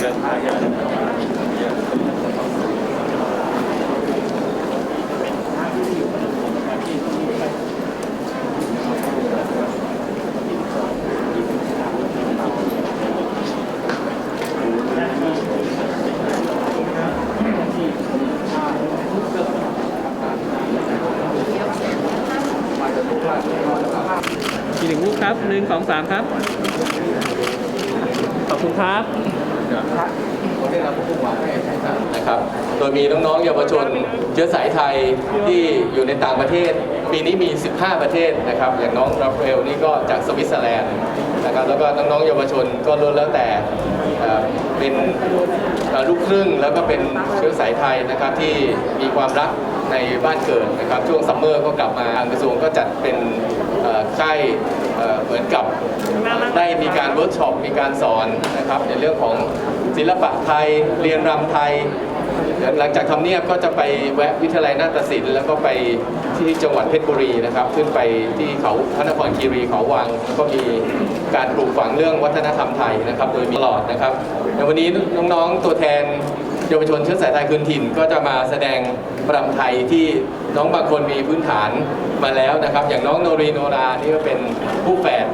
อีกหนึ่งรูปครับหนึ่งสองสามครับ ขอบคุณครับ นะครับ โดยมีน้องๆเยาวชนเชื้อสายไทยที่อยู่ในต่างประเทศ ปีนี้มี 15 ประเทศนะครับ อย่างน้องราฟาเอลนี่ก็จากสวิตเซอร์แลนด์นะครับ แล้วก็น้องๆเยาวชนก็ล้วนแล้วแต่เป็นลูกครึ่งแล้วก็เป็นเชื้อสายไทยนะครับที่มีความรักในบ้านเกิดนะครับ ช่วงซัมเมอร์ก็กลับมาทางกระทรวงก็จัดเป็นเอ่อค่าย เหมือนกับได้มีการเวิร์กช็อปมีการสอนนะครับในเรื่องของศิลปะไทยเรียนรำไทยหลังจากทำเนียบก็จะไปแวะวิทยาลัยนาฏศิลป์แล้วก็ไปที่จังหวัดเพชรบุรีนะครับ ขึ้นไปที่เขาพระนครคีรีเขาวังแล้วก็มีการปลูกฝังเรื่องวัฒนธรรมไทยนะครับ โดยมีตลอดนะครับในวันนี้น้องๆตัวแทน เยาวชนเชื้อสายไทยคืนถิ่น ก็จะมาแสดงปรำไทยที่น้องบางคนมีพื้นฐานมาแล้วนะครับ อย่างน้องโนรีโนรานี่ก็เป็นผู้แฝด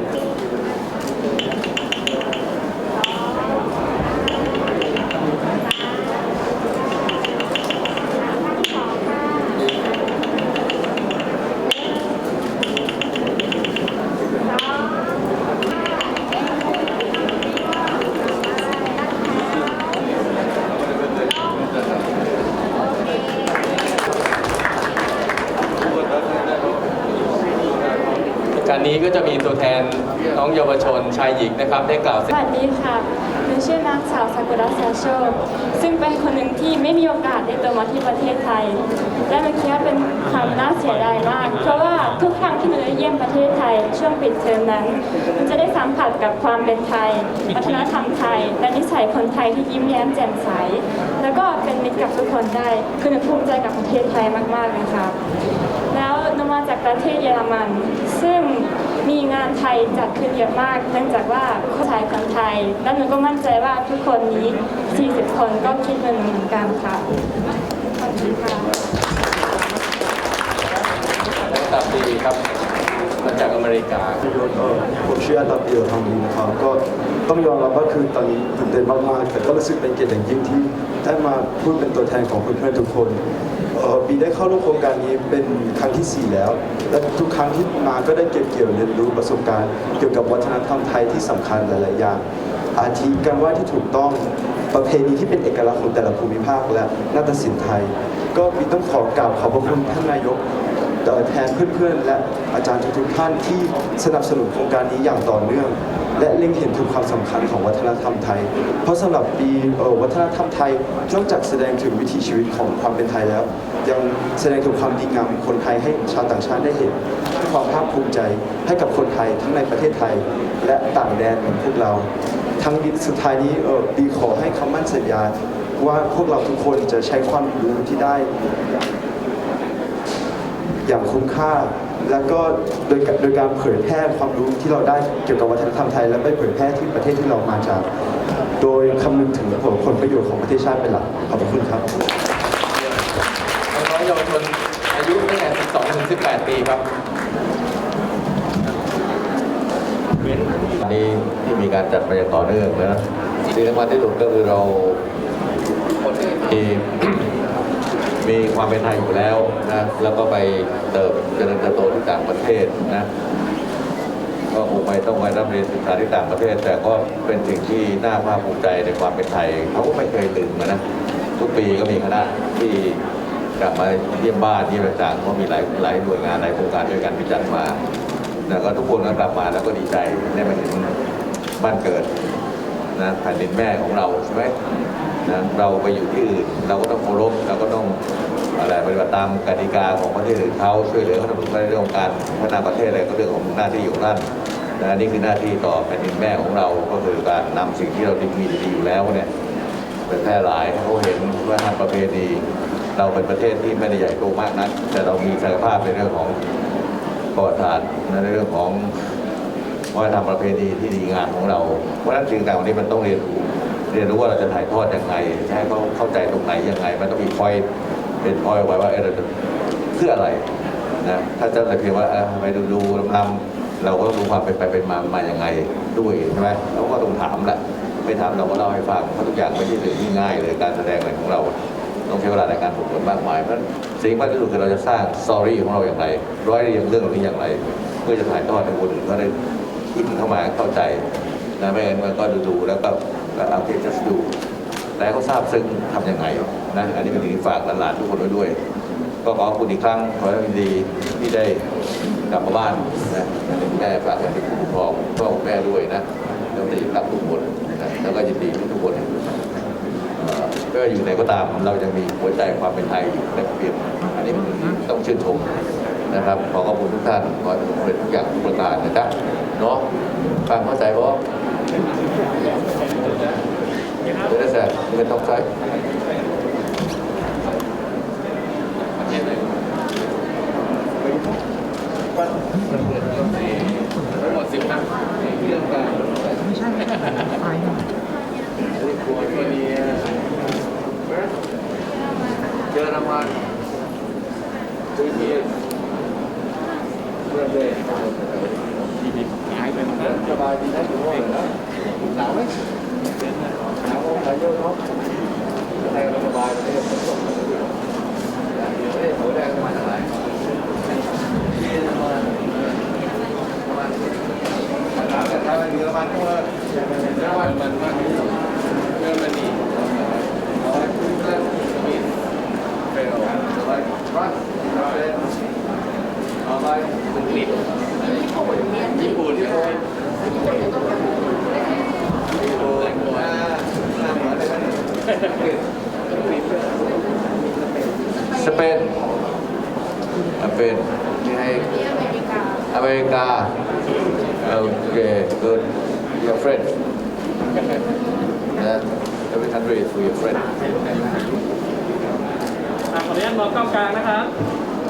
นี้ก็จะมีตัวแทนน้องเยาวชนชายหญิงนะครับ ได้กล่าวสวัสดีค่ะหนูชื่อนางสาวซากุระซาโชซึ่งเป็นคนหนึ่งที่ไม่มีโอกาสได้โตมาที่ประเทศไทย และเมื่อกี้เป็นความน่าเสียดายมาก เพราะว่าทุกครั้งที่หนูได้เยี่ยมประเทศไทย ช่วงปิดเทอมนั้นหนูจะได้สัมผัสกับความเป็นไทย วัฒนธรรมไทย และนิสัยคนไทยที่ยิ้มแย้มแจ่มใส แล้วก็เป็นมิตรกับทุกคนได้ คือหนูภูมิใจกับประเทศไทยมากๆเลยค่ะแล้วหนูมาจากประเทศเยอรมัน ซึ่ง มีงานไทยจัดขึ้นเยอะมาก เนื่องจากว่าคนไทยคนไทย และหนูก็มั่นใจว่าทุกคนนี้ 40 คนก็คิดเหมือนหนูเหมือนกันค่ะขอบคุณค่ะและตับดีครับมาจากอเมริกาเอ่อผมชื่ออาตาเปียวทองดีนะครับก็ต้องยอมรับว่าคือตอนนี้ตื่นเต้นมากๆแต่ก็รู้สึกเป็นเกียรติอย่างยิ่งที่ได้มาพูดเป็นตัวแทนของเพื่อนๆทุกคน เอ่อปีได้เข้าร่วมโครงการนี้เป็นครั้งที่ 4 แล้ว และทุกครั้งที่มาก็ได้เก็บเกี่ยวเรียนรู้ประสบการณ์ เกี่ยวกับวัฒนธรรมไทยที่สำคัญหลาย ๆ อย่าง อาทิการไหว่าที่ถูกต้องประเพณีที่เป็นเอกลักษณ์ของแต่ละภูมิภาคและนาฏศิลป์ไทย ก็ปีต้องขอกล่าวขอบพระคุณท่านนายกเอ่อแทนเพื่อน ๆ และอาจารย์ทุกๆท่านที่สนับสนุนโครงการนี้อย่างต่อเนื่อง และเล็งเห็นถึงความสำคัญของวัฒนธรรมไทย เพราะสำหรับปีวัฒนธรรมไทยนอกจากแสดงถึงวิถีชีวิตของความเป็นไทยแล้ว ยังแสดงถึงความดีงามของคนไทยให้ชาวต่างชาติได้เห็นความภาคภูมิใจให้กับคนไทยทั้งในประเทศไทย และต่างแดนของพวกเรา ทั้งสุดท้ายนี้เออปีขอให้คำมั่นสัญญาว่าพวกเราทุกคนจะใช้ความรู้ที่ได้ อย่างคุ้มค่า แล้วก็โดยโดยการเผยแพร่ความรู้ที่เราได้เกี่ยวกับวัฒนธรรมไทย และไปเผยแพร่ที่ประเทศที่เรามาจาก โดยคำนึงถึงผลผลประโยชน์ของประเทศชาติเป็นหลักขอบคุณครับน้องเยาวชนอายุตั้งแต่12ถึง18 ปีครับนี้ที่มีการจัดมาอย่างต่อเนื่องนะสิ่งสำคัญที่สุดก็คือเรามี มีความเป็นไทยอยู่แล้วนะแล้วก็ไปเติบเจริญเติบโตที่ต่างประเทศนะก็คงไม่ต้องไปรับเรียนศึกษาที่ต่างประเทศ แต่ก็เป็นสิ่งที่น่าภาคภูมิใจในความเป็นไทยเขาก็ไม่เคยลืมนะทุกปีก็มีคณะที่กลับมาเยี่ยมบ้านเยี่ยมต่างๆเพราะมีหลายหลายหน่วยงานหลายโครงการด้วยกันที่จัดมาแล้วก็ทุกคนก็กลับมาแล้วก็ดีใจได้มาถึงบ้านเกิด นะแผ่นดินแม่ของเราใช่ไหมนะเราไปอยู่ที่อื่น เราก็ต้องเคารพเราก็ต้องอะไรปฏิบัติตามกติกาของประเทศอื่นเขาช่วยเหลือเขาทำในเรื่องของการพัฒนาประเทศอะไรก็เรื่องของหน้าที่ของท่านนะนี่คือหน้าที่ต่อแผ่นดินแม่ของเราก็คือการนำสิ่งที่เราดีมีดีอยู่แล้วเนี่ยไปแพร่หลายให้เขาเห็นว่าทางประเพณีเราเป็นประเทศที่ไม่ได้ใหญ่โตมากนักแต่เรามีศักยภาพในเรื่องของประวัติศาสตร์ในเรื่องของ วัฒนธรรมประเพณีที่ดีงามของเราเพราะฉะนั้นสิ่งต่างๆวันนี้มันต้องเรียนรู้เรียนรู้ว่าเราจะถ่ายทอดยังไงจะให้เขาเข้าใจตรงไหนยังไง มันต้องมีพอยเป็นพอยไว้ว่าเออเราจะเพื่ออะไรนะถ้าจะแต่เพียงว่าไมดูดูนำเราก็ต้องรู้ความเป็นไปเป็นมามายังไงด้วยใช่ไหมเราก็ต้องถามแหละไม่ถามเราก็เล่าให้ฟังเพราะทุกอย่างไม่ใช่เรื่องที่ง่ายเลยการแสดงอะไรของเราต้องใช้เวลาในการฝึกฝนมากมาย เพราะสิ่งมากที่สุดคือเราจะสร้างสตอรี่ของเราอย่างไร ร้อยเรียงเรื่องเหล่านี้อย่างไร เพื่อจะถ่ายทอดให้คนอื่นก็ได้ ขึ้นเข้ามาเข้าใจนะไม่งั้นมันก็ดูๆแล้วก็เอาเพียงจะดู แต่เขาทราบซึ้งทำยังไงนะอันนี้เป็นสิ่งที่ฝากหลานๆทุกคนไว้ด้วย ก็ขอบคุณอีกครั้งขอให้ดีที่ได้กลับมาบ้านนะแม่ฝากให้ผู้ปกครองพ่อแม่ด้วยนะแล้วตีรักทุกคนนะแล้วก็ยินดีทุกคนเอ่อไม่ว่าอยู่ไหนก็ตามเรายังมีหัวใจความเป็นไทยอยู่ในเปรียบอันนี้ต้องชื่นชม นะครับ ขอขอบคุณทุกท่านขอให้เป็นทุกอย่างทุกประการนะจ๊ะเนาะฟังเข้าใจป่ะเดี๋ยวได้แสบเป็นต้องใช้ทั้งหมดสิบนะเรื่องการไม่ใช่ไฟครัวตัวนี้เจอรางวัลดูทีเพื่อนเลยหายไปหมดแล้วสบายดีนะอยู่ห้องนะหนาวไหมหนาวหนาวเยอะเนาะให้เราสบายไม่ได้ฝนตกเดี๋ยวไม่ได้หัวแดงมาเท่าไหร่ที่มาประมาณ หลังจากทำเยอรมันก็เยอรมันมันมากเยอรมนีเอาไว้เพื่อนมีเฟลเอาไว้ฟรันเอาไว้เอังกฤษญี่ปุ่นญี่ปุ่นญี่ปุ่นอ่าหน้าเหมือนเลยนะอังกฤษอังกฤษสเปนสเปนนี่ให้อเมริกาโอเค good your friend นะ every country is for your friend อะขออนุญาตมองกล้องกลางนะครับ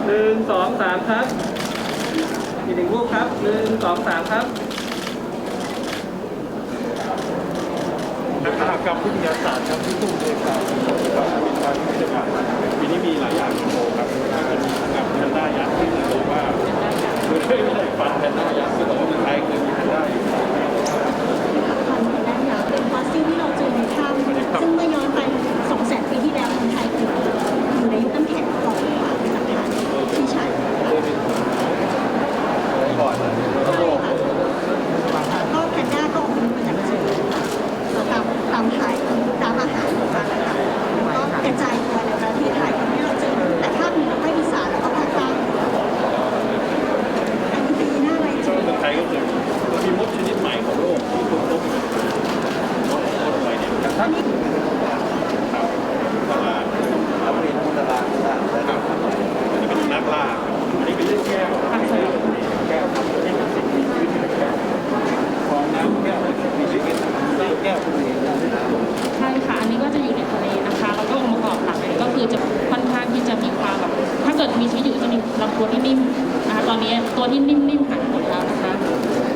หนึ่งสองสามครับ อีกหนึ่งรูปครับหนึ่งสองสามครับนักข่ากรรมวิทยาศาสตร์ครับที่ตุ้มเทการสำรวจความเป็นไปที่จะผ่านมาปีนี้มีหลายอย่างโชว์ครับก็จะมีกับแพนด้ายักษ์ที่บอกว่าคือไม่ได้ฟันแพนด้ายักษ์ซึ่งบอกว่ามันไทยเคยมีแพนด้าอยู่ พันธุ์ด้านหลังเป็นฟอสซิลที่เราเจอในถ้ำซึ่งเมื่อย้อนไป 200,000 ปีที่แล้วคนไทยคืออยู่ในยุคน้ำแข็งก่อนค่ะเป็นหลักฐานที่ใช้ ก่อน ก็แพนด้าก็อพยพมาจากจีนตามตามถ่ายตามอาหารของมันนะคะก็กระจายตัวในประเทศไทยทำให้เราเจอแต่ภาคเหนือภาคอีสานแล้วก็ภาคใต้อันนี้ปีหน้าอะไรเจอ เมืองไทยก็คือมันมีมดชนิดใหม่ของโลกที่ค้นพบมดมดอะไรเนี่ยกระทั่งครับตลาด อัปรีนุตลาดต่างๆนะครับ อันนี้เป็นนักล่าอันนี้เป็นเรื่องแก้วแก้วครับที่เป็นสิ่งมีชีวิตในแก้วฟองน้ำแก้วมีชีวิตในแก้วตัวเอง ใช่ค่ะ อันนี้ก็จะอยู่ในทะเลนะคะ แล้วก็องค์ประกอบหลักเนี่ยก็คือจะค่อนข้างที่จะมีความแบบ ถ้าเกิดมีชีวิตอยู่จะมีลำตัวที่นิ่มนะคะ ต อนนี้ตัวที่นิ่มๆหายหมดแล้วนะคะ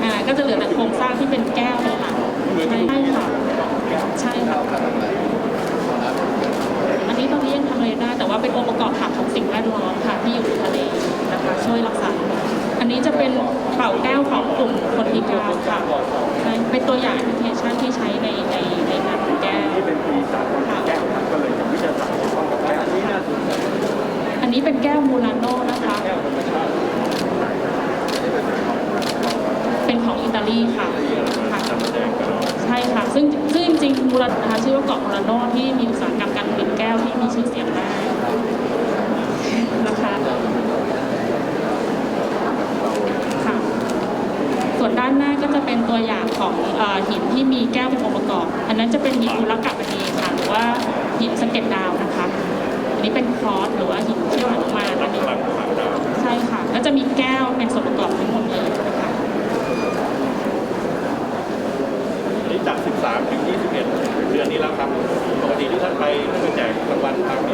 อ่าก็จะเหลือแต่โครงสร้างที่เป็นแก้วเป็นหลักใช่ค่ะใช่ค่ะอันนี้ตอนนี้ยังทำอะไรได้ แต่ว่าเป็นองค์ประกอบหลักของสิ่งแวดล้อมค่ะที่อยู่ในทะเลนะคะช่วยรักษา อันนี้จะเป็นเป่าแก้วของกลุ่มคนพิการค่ะใช่เป็นตัวอย่างแอปพลิเคชันที่ มูลนะคะชื่อว่าเกาะมูลาโน่ที่มีอุตสาหกรรมการผลิตแก้วที่มีชื่อเสียงมากนะคะค่ะส่วนด้านหน้าก็จะเป็นตัวอย่างของอหินที่มีแก้วเป็นองค์ประกอบ อันนั้นจะเป็นหินอุลกะมณีค่ะหรือว่าหินสเก็ดดาวนะคะ อันนี้เป็นคอร์สหรือว่าหินเชี่ยวหนุมานอันนี้ใช่ค่ะ ก็จะมีแก้วเป็นส่วนประกอบทั้งหมดเลยนะคะ นี่จาก 13 ถึง 21 เดือนนี้แล้วครับ ปกติที่ท่าน ไปเพื่อแจกรางวัลทาง